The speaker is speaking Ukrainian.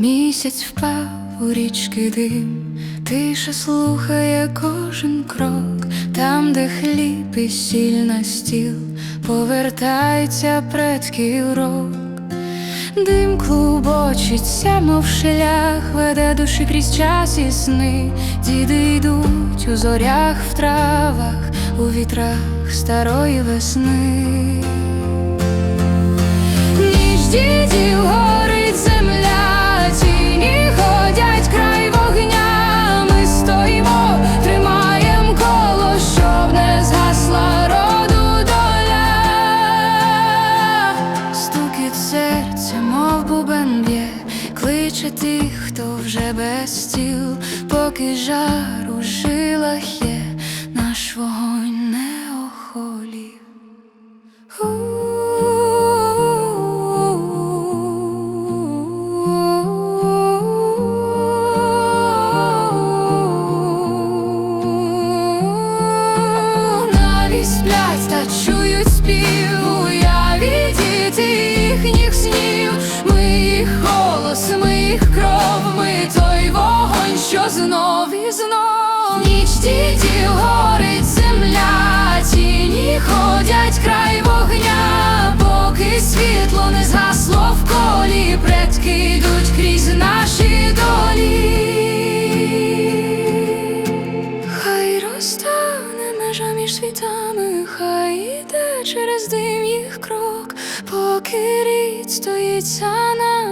Місяць впав у річки дим, тиша слухає кожен крок, там, де хліб і сіль на стіл, повертається предків рок. Дим клубочиться, мов шлях, веде душі крізь час і сни. Діди йдуть у зорях, в травах, у вітрах старої весни. Кличе тих, хто вже без тіл, поки жар у жилах є, їх кров, ми той вогонь, що знов і знов. Ніч дідів горить земля, тіні ходять край вогня, поки світло не згасло в колі, предки йдуть крізь наші долі. Хай розтане межа між світами, хай іде через дим їх крок, поки рід стоїть нами.